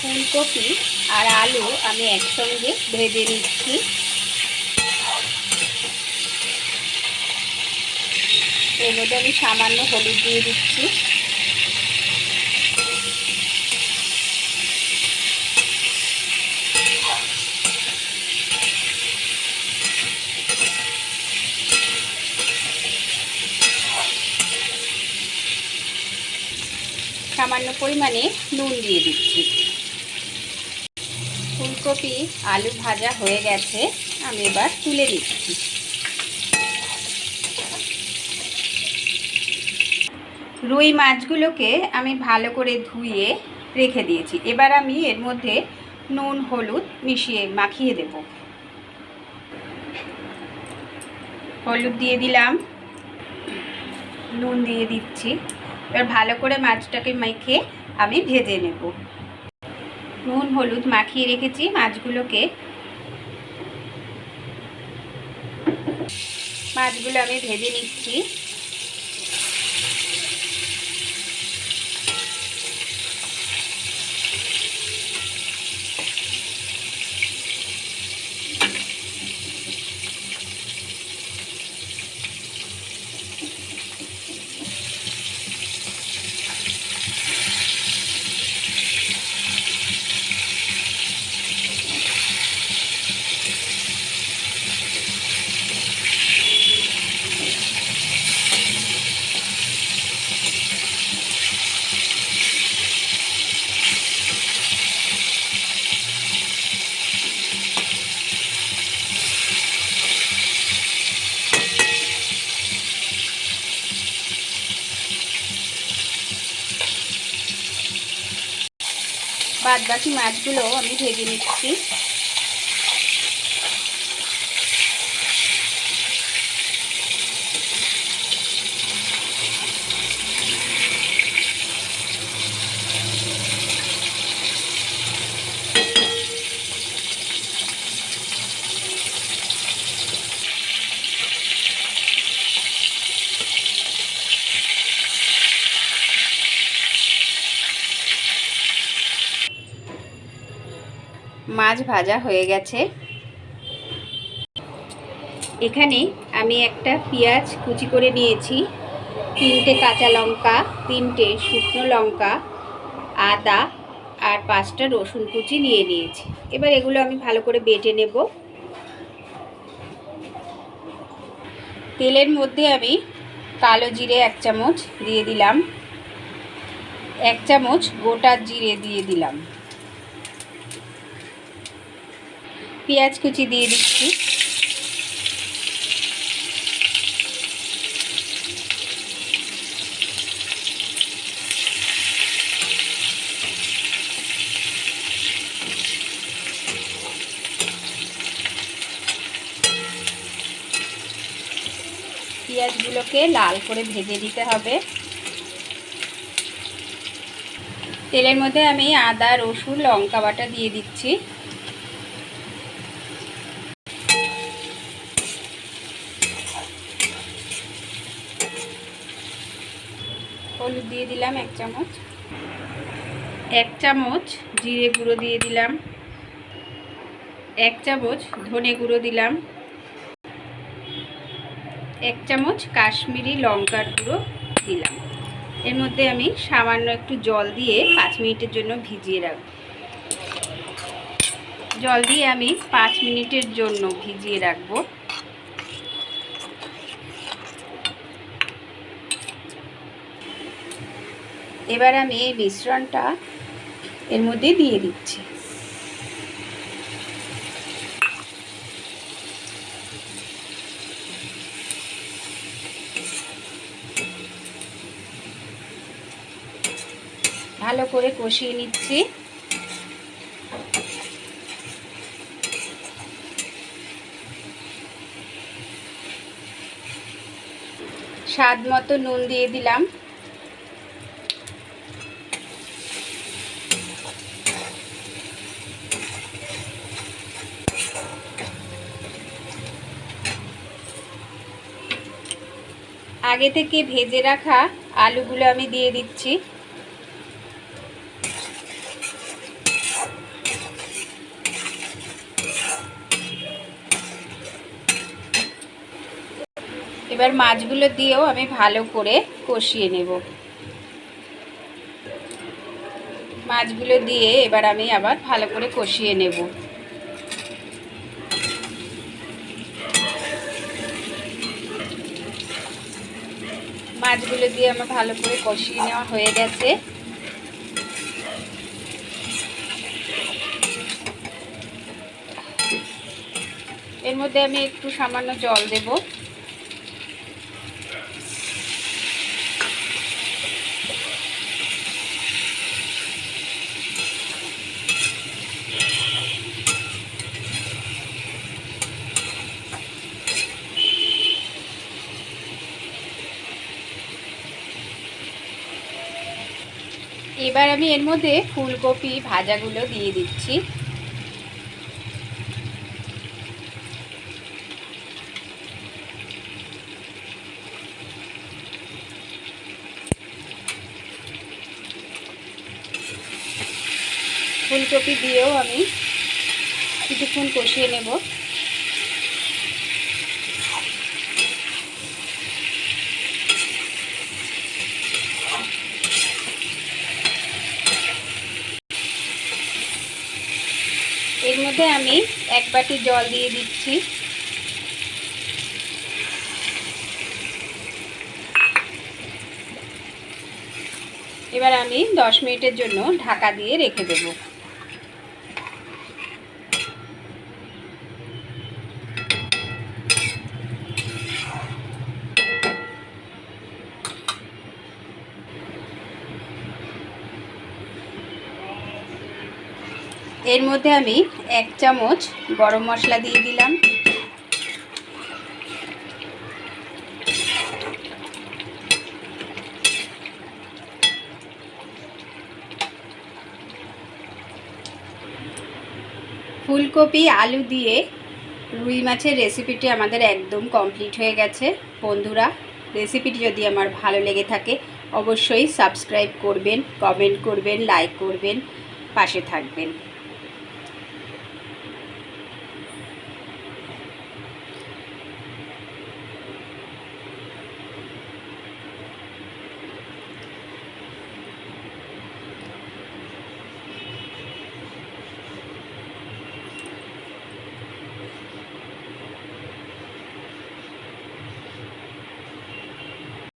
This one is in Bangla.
ফুলকপি আর আলু আমি একসঙ্গে ভেজে নিচ্ছি। এর মধ্যে আমি সামান্য হলুদ দিয়ে দিচ্ছি। সামান্য পরিমাণে নুন দিয়ে দিচ্ছি। ফুলকপি, আলু ভাজা হয়ে গেছে, আমি এবার তুলে দিচ্ছি রুই মাছগুলোকে আমি ভালো করে ধুয়ে রেখে দিয়েছি। এবার আমি এর মধ্যে নুন, হলুদ মিশিয়ে মাখিয়ে দেব। হলুদ দিয়ে দিলাম, নুন দিয়ে দিচ্ছি। এবার ভালো করে মাছটাকে মেখে আমি ভেজে নেব। নুন হলুদ মাখিয়ে রেখেছি মাছগুলোকে। মাছগুলো আমি ভেজে নিচ্ছি। বাদ বাকি মাছগুলো আমি ভেজে নিচ্ছি। মাছ ভাজা হয়ে গেছে। এখানে আমি একটা পেঁয়াজ কুচি করে নিয়েছি, তিনটে কাঁচা লঙ্কা, তিনটে শুকনো লঙ্কা, আদা আর পাঁচটা রসুন কুচি নিয়ে নিয়েছি। এবার এগুলো আমি ভালো করে বেটে নেব। তেলের মধ্যে আমি কালো জিরে এক চামচ দিয়ে দিলাম। এক চামচ গোটা জিরে দিয়ে দিলাম। পেঁয়াজ কুচি দিয়ে দিচ্ছি। পেঁয়াজগুলোকে লাল করে ভেজে দিতে হবে। তেলের মধ্যে আমি আদা, রসুন, লঙ্কা বাটা দিয়ে দিচ্ছি। হলুদ দিয়ে দিলাম এক চামচ। এক চামচ জিরে গুঁড়ো দিয়ে দিলাম। এক চামচ ধনে গুঁড়ো দিলাম। এক চামচ কাশ্মীরি লঙ্কার গুঁড়ো দিলাম। এর মধ্যে আমি সামান্য একটু জল দিয়ে পাঁচ মিনিটের জন্য ভিজিয়ে রাখব। জল দিয়ে আমি পাঁচ মিনিটের জন্য ভিজিয়ে রাখব। এবার আমি এই মিশ্রণটা এর মধ্যে দিয়ে দিচ্ছি। ভালো করে কষিয়ে নিচ্ছি। স্বাদ মতো নুন দিয়ে দিলাম। আগে থেকে ভেজে রাখা আলুগুলো আমি দিয়ে দিচ্ছি। এবার মাছগুলো দিয়েও আমি ভালো করে কষিয়ে নেব। মাছগুলো দিয়ে এবার আমি আবার ভালো করে কষিয়ে নেব। মাছগুলো দিয়ে আমার ভালো করে কষিয়ে নেওয়া হয়ে গেছে। এর মধ্যে আমি একটু সামান্য জল দেব। এবার আমি এর মধ্যে ফুলকপি ভাজাগুলো দিয়ে দিচ্ছি। ফুলকপি দিয়েও আমি কিছুক্ষণ কষিয়ে নেব এর মধ্যে আমি এক বাটি জল দিয়ে দিচ্ছি। এবার আমি দশ মিনিটের জন্য ঢাকা দিয়ে রেখে দেব। এর মধ্যে আমি এক চামচ গরম মশলা দিয়ে দিলাম। ফুলকপি, আলু দিয়ে রুই মাছের রেসিপিটি আমাদের একদম কমপ্লিট হয়ে গেছে। বন্ধুরা, রেসিপিটি যদি আমার ভালো লেগে থাকে, অবশ্যই সাবস্ক্রাইব করবেন, কমেন্ট করবেন, লাইক করবেন, পাশে থাকবেন।